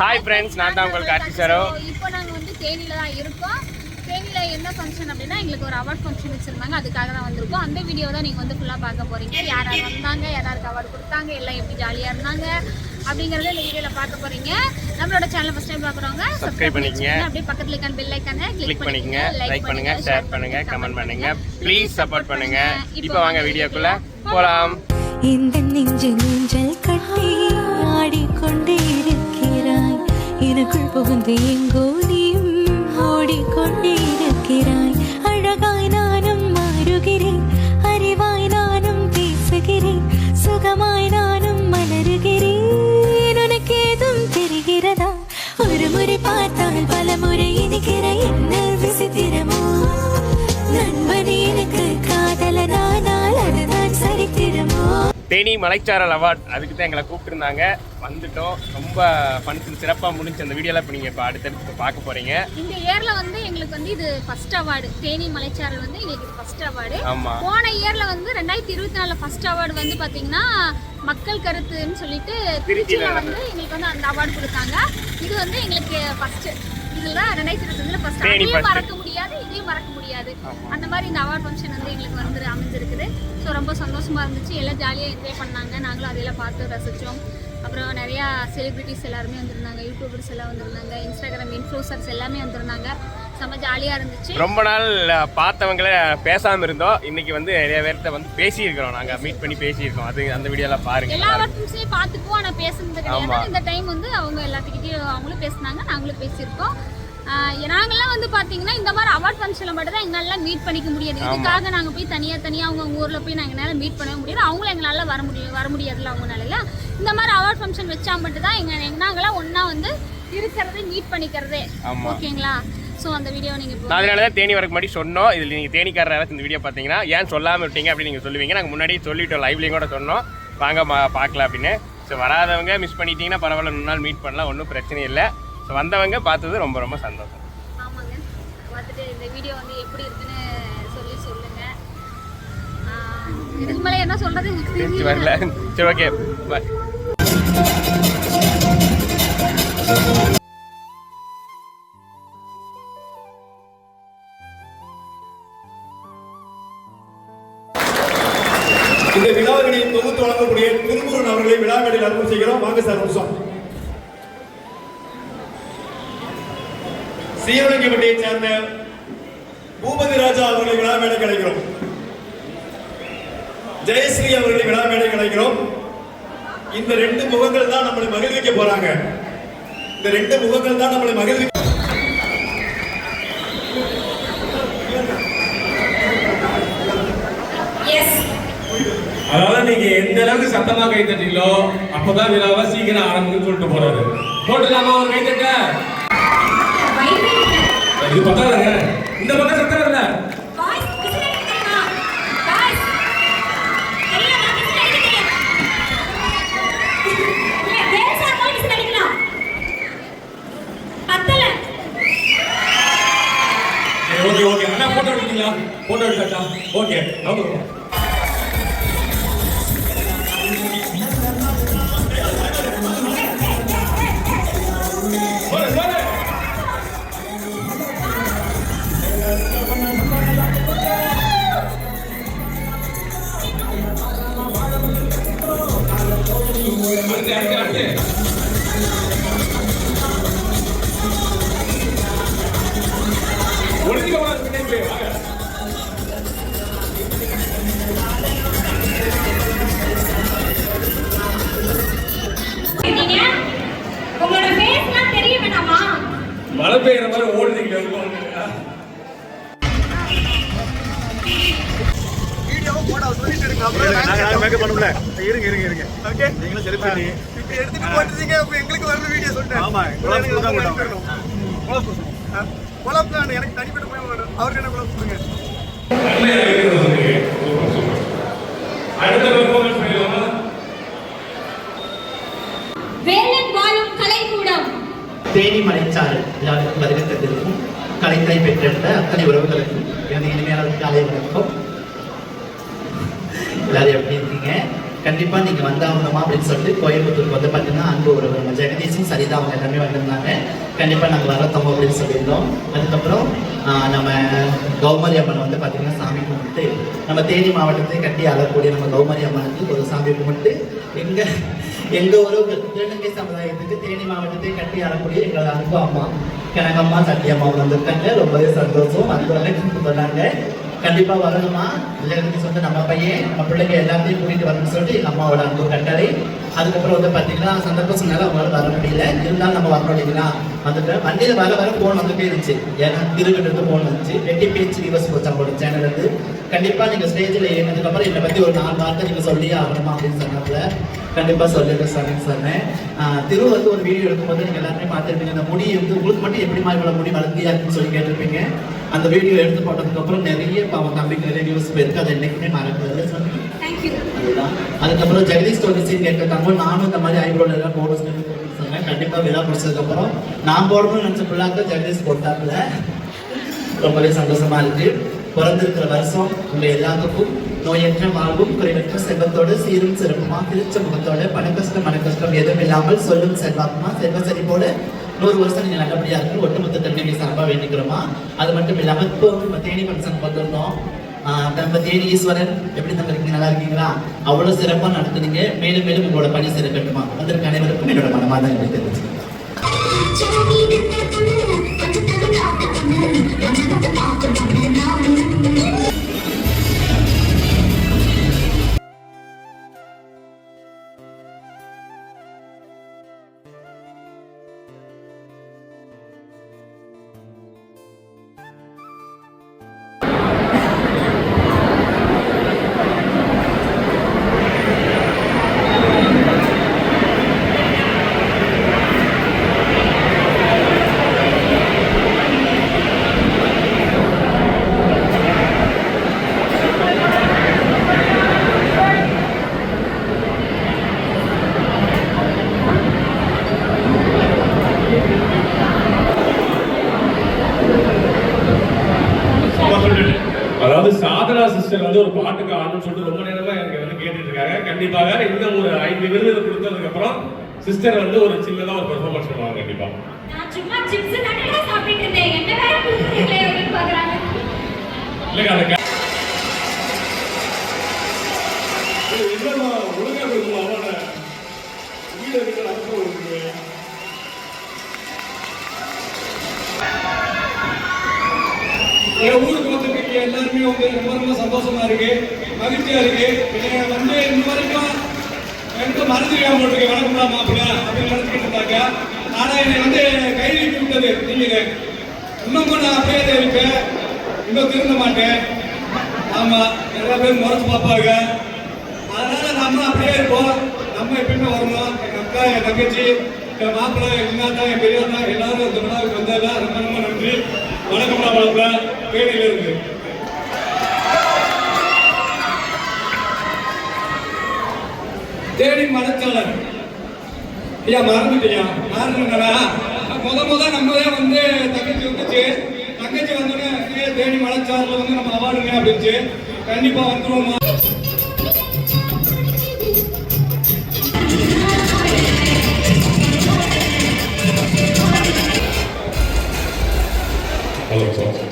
Hi friends நான் தான் உங்கள் கார்த்தி சரோ. இப்போ நாங்க வந்து தேனியில தான் இருக்கோம். தேனியில என்ன ஃபங்க்ஷன் அப்படின்னா எங்களுக்கு ஒரு அவார்ட் ஃபங்க்ஷன் வச்சிருந்தாங்க. அதுக்காக தான் வந்திருக்கோம். அந்த வீடியோ தான் நீங்க வந்து ஃபுல்லா பார்க்க போறீங்க. யார் யார் வந்தாங்க யாராருக்கு அவார்டு கொடுத்தாங்க எல்லாம் எப்படி ஜாலியா இருந்தாங்க அப்படிங்கறத இந்த வீடியோல பார்க்க போறீங்க. நம்மளோட சேனல் ஃபர்ஸ்ட் டைம் பார்க்குறவங்க Subscribe பண்ணிக்கங்க. அப்படியே பக்கத்துல இருக்க பெல் ஐக்கானை கிளிக் பண்ணிக்கங்க. லைக் பண்ணுங்க ஷேர் பண்ணுங்க கமெண்ட் பண்ணுங்க. ப்ளீஸ் சப்போர்ட் பண்ணுங்க. இப்போ வாங்க வீடியோக்குள்ள போலாம். இந்த நெஞ்சு நெஞ்சல் கட்டி ஆடிக்கொண்டே இருக்கிறாய். எனக்குள் புகுந்து எங்கோ நீ தேனி மலைச்சாரல் அவார்ட். அதுக்கு தான் எங்களை கூப்பிட்டுருந்தாங்க. வந்துட்டோம். ரொம்ப ஃபங்க்ஷன் சிறப்பாக முடிஞ்சு அந்த வீடியோலாம் இப்போ நீங்கள் இப்போ அடுத்தடுத்து பார்க்க போகிறீங்க இந்த இயர்ல வந்து எங்களுக்கு வந்து இது ஃபர்ஸ்ட் அவார்டு தேனி மலைச்சாரல் வந்து எங்களுக்கு இது ஃபர்ஸ்ட் அவார்டு ஆமாம் போன இயர்ல வந்து ரெண்டாயிரத்தி இருபத்தி நாலுல ஃபர்ஸ்ட் அவார்டு வந்து பாத்தீங்கன்னா மக்கள் கருத்துன்னு சொல்லிட்டு திருச்சியில வந்து எங்களுக்கு வந்து அந்த அவார்டு கொடுத்தாங்க. இது வந்து எங்களுக்கு ஃபர்ஸ்ட் இதுல ரெண்டாயிரத்தி இருபத்தஞ்சுல ஃபர்ஸ்ட் தேனி அதையும். மறக்க முடியாது இதையும் மறக்க முடியாது. அந்த மாதிரி இந்த அவார்ட் ஃபங்க்ஷன் வந்து எங்களுக்கு வந்து அமைஞ்சிருக்குது. ஸோ ரொம்ப சந்தோஷமா இருந்துச்சு. எல்லாம் ஜாலியாக என்ஜாய் பண்ணாங்க. நாங்களும் அதையெல்லாம் பார்த்து ரசிச்சோம். அப்புறம் நிறையா செலிபிரிட்டிஸ் எல்லாருமே வந்திருந்தாங்க. யூடியூபர்ஸ் எல்லாம் வந்திருந்தாங்க. இன்ஸ்டாகிராம் இன்ஃப்ளூசர்ஸ் எல்லாமே வந்திருந்தாங்க. செம்ம ஜாலியாக இருந்துச்சு. ரொம்ப நாள் பார்த்தவங்கள பேசாமல் இருந்தோம். இன்னைக்கு வந்து நிறைய பேர்கிட்ட வந்து பேசியிருக்கிறோம். நாங்கள் மீட் பண்ணி பேசியிருக்கோம். அது அந்த வீடியோலாம் பாருங்க. எல்லா பார்த்துக்குவோம். ஆனால் பேசுனது. கிடையாது. இந்த டைம் வந்து அவங்க எல்லாத்துக்கிட்டையும் அவங்களும் பேசுனாங்க. நாங்களும் பேசியிருக்கோம். ஆஹ் நாங்கெல்லாம் வந்து பாத்தீங்கன்னா இந்த மாதிரி அவார்ட் ஃபங்க்ஷனில் மட்டும் தான் எங்களால் மீட் பண்ணிக்க முடியாது இதுக்காக நாங்கள் போய் தனியாக தனியாக அவங்க ஊரில் போய் நாங்கள் எங்களால் மீட் பண்ணவே முடியாது அவங்களும் எங்களால் வர முடியும் வர முடியாதுல்ல அவங்களால இந்த மாதிரி அவார்ட் ஃபங்க்ஷன் வச்சா மட்டும் தான் எங்க எங்க- நாங்கெல்லாம் ஒன்றா வந்து இருக்கிறது மீட் பண்ணிக்கிறதே. ஓகேங்களா? ஸோ அந்த வீடியோ நீங்கள் அதனால தான் தேனி வரக்கு முன்னாடி சொன்னோம். இதில் நீங்கள் தேனிக்காரர் இந்த வீடியோ பார்த்தீங்கன்னா ஏன் சொல்லாமல் விட்டீங்க அப்படின்னு நீங்கள் சொல்லுவீங்க. நாங்கள் முன்னாடி சொல்லிட்டோம் லைவ்லேயும் கூட சொன்னோம். வாங்க பார்க்கலாம் அப்படின்னு. ஸோ வராதவங்க மிஸ் பண்ணிட்டீங்கன்னா பரவாயில்ல நாள் மீட் பண்ணலாம். ஒன்றும் பிரச்சனை இல்லை. ஸோ வந்தவங்க பார்த்தது ரொம்ப ரொம்ப சந்தோஷம். ஆமாங்க. பார்த்துட்டு இந்த வீடியோ வந்து எப்படி இருக்குன்னு சொல்லி சொல்லுங்க. ஆஹ் இதுக்கு மேலே என்ன சொல்றது? எனக்கு திருச்சி தெரியல. வரல. சரி ஓகே பாய் இந்த விழாவினை தொகுத்து வழங்கக்கூடிய திருமுருகன் அவர்களை விழா மேடையில் அறிமுகம் செய்கிறோம். வாங்க சார் நிமிஷம். சீரணிக்கப்பட்டியை சேர்ந்த பூபதி ராஜா அவர்களை விழா மேடை கிடைக்கிறோம் ஜெயஸ்ரீ அவர்களை விழா மேடை கிடைக்கிறோம் இந்த ரெண்டு முகங்கள் தான் நம்மளை மகிழ்விக்க போறாங்க. இந்த ரெண்டு முகங்கள் தான் நம்மளை மகிழ்விக்க அதாவது நீங்க எந்த அளவுக்கு சத்தமா கை தட்டீங்களோ அப்பதான் விழாவை சீக்கிரம் ஆரம்பிக்கும்னு சொல்லிட்டு போறாரு. போட்டுலாமா ஒரு கை தட்ட இது பத்தாதுங்க இந்த பக்கம் சத்தம் வரல ஓகே ஓகே அண்ணா போட்டோ எடுத்தீங்களா? போட்டோ எடுத்தாச்சா ஓகே அவங்க மழை பெய்யற மாதிரி ஓடுறீங்க இருங்க. இருங்க இருங்க ஓகே? நீங்களும் சரி எடுத்துட்டு போட்டுட்டீங்க அப்போ எங்களுக்கு வரல வீடியோ சொல்லிட்டேன் ஆமா குழப்பம் எனக்கு தனிப்பட்ட போய் அவருக்கு என்ன குழப்பம் அடுத்த தேனி மலைச்சாறு எல்லாருக்கும் வருகை தந்திருக்கும் கலைத்தை பெற்றெடுத்த அத்தனை உறவுகளுக்கும் எனது இனிமையான காலை வணக்கம் கண்டிப்பாக நீங்கள் வந்தாகணுமா அப்படின்னு சொல்லிட்டு கோயம்புத்தூருக்கு வந்து பார்த்தீங்கன்னா அன்பு உறவு ஜெகதீஷும் சரிதா அவங்க எல்லாமே வந்திருந்தாங்க. கண்டிப்பாக நாங்கள் வரத்தோம் அப்படின்னு சொல்லியிருந்தோம். அதுக்கப்புறம் நம்ம கௌமரி அம்மன் வந்து பார்த்தீங்கன்னா சாமி கும்பிட்டு நம்ம தேனி மாவட்டத்தை கட்டி அழக்கூடிய நம்ம கௌமரி அம்மனுக்கு ஒரு சாமி கும்பிட்டு எங்கள் எங்கள் உறவு திருநங்கை சமுதாயத்துக்கு தேனி மாவட்டத்தை கட்டி ஆளக்கூடிய எங்களோட அன்பு அம்மா கனகம்மா சத்தியம்மா வந்திருக்காங்க. ரொம்பவே சந்தோஷம். வந்தவங்க சொன்னாங்க கண்டிப்பா வரணுமா? இல்லைன்னு சொல்லிட்டு நம்ம பையன் நம்ம பிள்ளைங்க எல்லாத்தையும் கூட்டிட்டு வரணும்னு சொல்லிட்டு எங்க அம்மாவோட அன்பு கட்டளை. அதுக்கப்புறம் வந்து பாத்தீங்கன்னா சந்தர்ப்ப சூழ்நிலை அவங்களால வர முடியல. இருந்தாலும் நம்ம வரணும் இல்லைங்களா வந்துட்டு வண்டியில வர வர போன் வந்துட்டே இருந்துச்சு ஏன்னா திருக்கிட்டு இருந்து போன் வந்துச்சு. எட்டி பேச்சு ரிவர்ஸ் போச்சு அவங்களோட சேனல் இருந்து கண்டிப்பா நீங்க ஸ்டேஜ்ல ஏறினதுக்கு அப்புறம் என்னை பத்தி ஒரு நாலு வார்த்தை நீங்க சொல்லியே ஆகணுமா அப்படின்னு சொன்னாப்புல கண்டிப்பா சொல்லிட்டு சொன்னேன்னு சொன்னேன் திரு வந்து ஒரு வீடியோ எடுக்கும்போது நீங்க எல்லாருமே பார்த்துருப்பீங்க. அந்த முடி வந்து உங்களுக்கு மட்டும் எப்படிமா இவ்வளவு முடி வளர்த்தியா இருக்குன்னு சொல்லி கேட்டிருப்பீங்க. அந்த வீடியோ எடுத்து போட்டதுக்கு அப்புறம் நிறைய பாவம் தம்பிக்கு நிறைய நியூஸ் போயிருக்கு. அது என்னைக்குமே மறக்கிறது அதுதான். அதுக்கப்புறம் ஜெகதீஷ் ஒரு சீன் கேட்டிருக்காங்க நானும் இந்த மாதிரி ஐப்ரோல எல்லாம் போட சொன்னேன். கண்டிப்பாக விழா முடிச்சதுக்கப்புறம் நான் போடணும்னு நினச்ச பிள்ளாக்க ஜட்ஜஸ் போட்டாப்புல ரொம்பவே சந்தோஷமா இருக்கு. பிறந்திருக்கிற வருஷம் உங்க எல்லாத்துக்கும் நோயற்ற வாழ்வும் குறைவற்ற செல்வத்தோடு சீரும் சிறப்புமா திருச்ச முகத்தோட பணக்கஷ்டம் மனக்கஷ்டம் எதுவும் இல்லாமல் சொல்லும் செல்வாக்குமா செல்வ செழிப்போட நூறு வருஷம் நீங்கள் நல்லபடியாக இருக்கு. ஒட்டுமொத்த தன்மையை சார்பாக வேண்டிக்கிறோமா? அது மட்டும் இல்லாமல் இப்போ நம்ம தேனி ஃபங்க்ஷன் வந்திருந்தோம். ஆஹ் நம்ம ஈஸ்வரன் எப்படி நம்ம இருக்கீங்க? நல்லா இருக்கீங்களா? அவ்வளவு சிறப்பா நடத்துனீங்க. மேலும் மேலும் உங்களோட பணி சிறக்கட்டுமா? வந்திருக்க அனைவருக்கும் என்னோட மனமாதான் எனக்கு தெரிஞ்சு you. சிஸ்டர் வந்து ஒரு சின்னதா ஒரு பெர்ஃபார்மன்ஸ் பண்ணுவாங்க கண்டிப்பா. நான் சும்மா சிப்ஸ் தானே சாப்பிட்டு இருந்தேன். என்ன வேற அப்படின்னு பாக்குறாங்க இல்லைங்க அந்த இருக்கு என் ஊருக்கு வந்திருக்கீங்க. எல்லாருமே வந்து ரொம்ப ரொம்ப சந்தோஷமா இருக்கு. மகிழ்ச்சியா இருக்கு. என்னை வந்து இன்ன வரைக்கும் எனக்கு மறந்துருக்காம போட்டுருக்கு வணக்கம்டா மாப்பிள்ள அப்படின்னு நினைச்சுக்கிட்டு இருந்தாங்க ஆனா என்னை வந்து கை நீட்டி விட்டது நீங்க இன்னும் நான் அப்படியே இருப்பேன் இன்னும் திருந்த மாட்டேன். ஆமா நிறைய பேர் முறைச்சு பார்ப்பாங்க. அதனால நம்ம அப்படியே இருப்போம். நம்ம எப்பயுமே வரணும். எங்க அக்கா என் தங்கச்சி என் மாப்பிள்ளை எங்க தான் என் பெரியவங்க எல்லாரும் இந்த விழாவுக்கு வந்ததா ரொம்ப ரொம்ப நன்றி. வணக்கம் மாப்பிள்ள. இருந்து இருக்கு தேனி மனச்சாளர் ஐயா மறந்துட்டியா மறந்துங்களா முத முத நம்ம வந்து தங்கச்சி வந்துச்சு. தங்கச்சி வந்தோடனே தேடி தேனி மலைச்சாரில் வந்து நம்ம அவார்டுங்க அப்படின்ச்சு கண்டிப்பா வந்துருவோமா ஹலோ சார்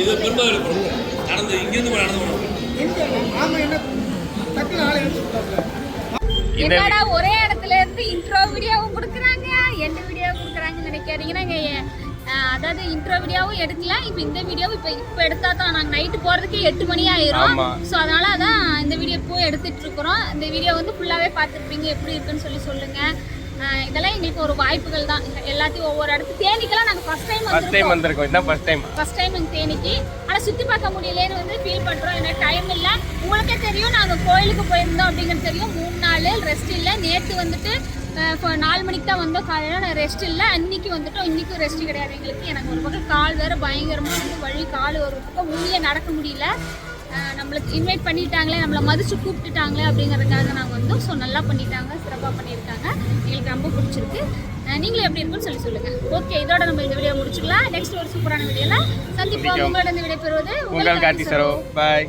இது பெரும்பாலும் இருக்கணும் நடந்து இங்கிருந்து நடந்து போகணும். இந்த என்னடா ஒரே இடத்துல இருந்து இன்ட்ரோ வீடியோவும் கொடுக்குறாங்க எந்த வீடியோ கொடுக்குறாங்கன்னு நினைக்காதீங்க நாங்கள் அதாவது இன்ட்ரோ வீடியோவும் எடுக்கலாம் இப்போ இந்த வீடியோ இப்போ இப்போ எடுத்தா தான் நாங்கள் நைட்டு போகிறதுக்கு எட்டு மணி ஆயிரும். ஸோ அதனால தான் இந்த வீடியோ இப்போ எடுத்துட்டு இருக்கிறோம். இந்த வீடியோ வந்து ஃபுல்லாகவே பார்த்துருப்பீங்க எப்படி இருக்குன்னு சொல்லி சொல்லுங்கள் இதெல்லாம் எங்களுக்கு ஒரு வாய்ப்புகள் தான். எல்லாத்தையும் ஒவ்வொரு இடத்து தேனிக்கெல்லாம் நாங்கள் ஃபஸ்ட் டைம் ஃபர்ஸ்ட் டைம் வந்திருக்கோம். இதுதான் ஃபர்ஸ்ட் டைம் ஃபர்ஸ்ட் டைம் எங்கள் தேனிக்கு. ஆனால் சுற்றி பார்க்க முடியலேன்னு வந்து ஃபீல் பண்ணுறோம் ஏன்னா டைம் இல்லை. உங்களுக்கே தெரியும் நாங்கள் கோயிலுக்கு போயிருந்தோம் அப்படிங்கிறது தெரியும். மூணு நாள் ரெஸ்ட் இல்லை. நேற்று வந்துட்டு இப்போ நாலு மணிக்கு தான் வந்தோம் காலையில். நான் ரெஸ்ட் இல்லை. அன்னைக்கு வந்துட்டோம். இன்றைக்கும் ரெஸ்ட் கிடையாது எங்களுக்கு. எனக்கு ஒரு பக்கம் கால் வேறு பயங்கரமாக வந்து வழி கால் ஒரு பக்கம் ஊழியே நடக்க முடியல. நம்மளுக்கு இன்வைட் பண்ணிட்டாங்களே நம்மளை மதிச்சு கூப்பிட்டுட்டாங்களே அப்படிங்கிறதுக்காக நாங்கள் வந்தோம். ஸோ நல்லா பண்ணிட்டாங்க சிறப்பாக பண்ணியிருக்காங்க. எங்களுக்கு ரொம்ப பிடிச்சிருக்கு. நீங்களும் எப்படி இருக்குன்னு சொல்லி சொல்லுங்கள் ஓகே இதோட நம்ம இந்த வீடியோ முடிச்சுக்கலாம். நெக்ஸ்ட் ஒரு சூப்பரான வீடியோவில் சந்திப்போம். உங்களோட இந்த விடை பெறுவது உங்கள் கார்த்தி சரோ. பாய்